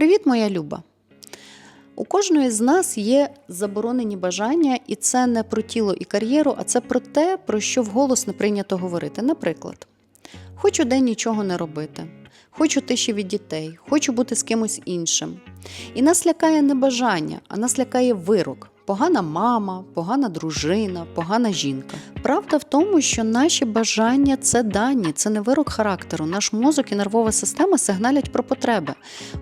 Привіт, моя Люба! У кожної з нас є заборонені бажання, і це не про тіло і кар'єру, а це про те, про що вголос не прийнято говорити. Наприклад, хочу день нічого не робити, хочу тиші від дітей, хочу бути з кимось іншим. І нас лякає не бажання, а нас лякає вирок. Погана мама, погана дружина, погана жінка. Правда в тому, що наші бажання це дані, це не вирок характеру. Наш мозок і нервова система сигналять про потреби: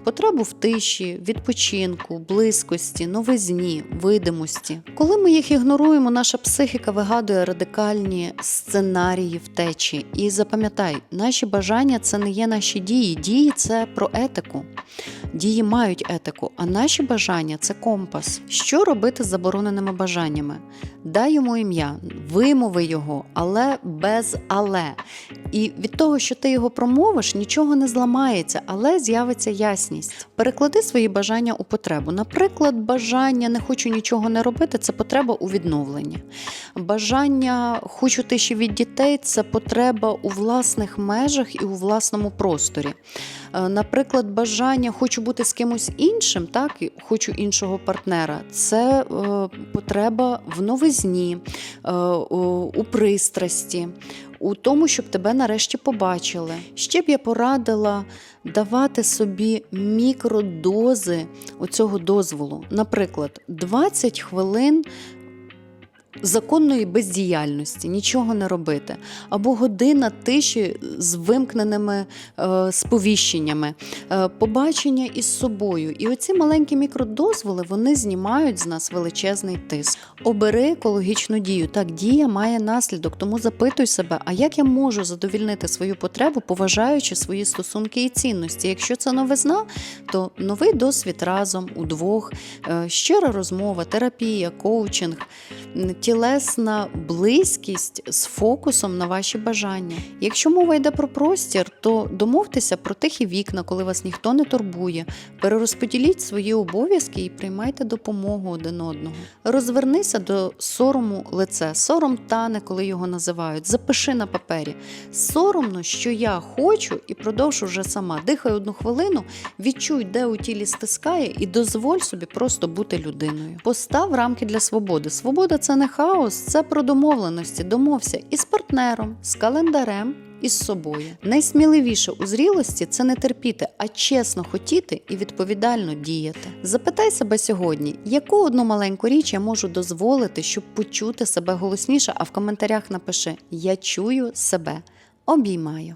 потребу в тиші, відпочинку, близькості, новизні, видимості. Коли ми їх ігноруємо, наша психіка вигадує радикальні сценарії втечі. І запам'ятай, наші бажання це не є наші дії. Дії це про етику. Дії мають етику, а наші бажання це компас. Що робити з забороненими бажаннями? Дай йому ім'я, вимови його, але без але. І від того, що ти його промовиш, нічого не зламається, але з'явиться ясність. Переклади свої бажання у потребу. Наприклад, бажання не хочу нічого не робити це потреба у відновленні. Бажання хочу тиші від дітей це потреба у власних межах і у власному просторі. Е, Наприклад, бажання хочу бути з кимось іншим, так хочу іншого партнера. Це е, потреба в новизні, е, у пристрасті, у тому, щоб тебе нарешті побачили. Ще б я порадила давати собі мікродози оцього дозволу. Наприклад, 20 хвилин. Законної бездіяльності, нічого не робити, або година тиші з вимкненими е, сповіщеннями, е, побачення із собою. І оці маленькі мікродозволи вони знімають з нас величезний тиск. Обери екологічну дію. Так, дія має наслідок, тому запитуй себе, а як я можу задовільнити свою потребу, поважаючи свої стосунки і цінності. Якщо це новизна, то новий досвід разом, удвох, е, щира розмова, терапія, коучинг тілесна близькість з фокусом на ваші бажання. Якщо мова йде про простір, то домовтеся про тихі вікна, коли вас ніхто не турбує. Перерозподіліть свої обов'язки і приймайте допомогу один одного. Розвернися до сорому лице. Сором тане, коли його називають. Запиши на папері. Соромно, що я хочу, і продовжу вже сама. Дихай одну хвилину, відчуй, де у тілі стискає, і дозволь собі просто бути людиною. Постав рамки для свободи. Свобода це не хаос, це про домовленості. Домовся і з партнером, з календарем. І з собою найсміливіше у зрілості це не терпіти, а чесно хотіти і відповідально діяти. Запитай себе сьогодні, яку одну маленьку річ я можу дозволити, щоб почути себе голосніше, а в коментарях напиши Я чую себе, обіймаю.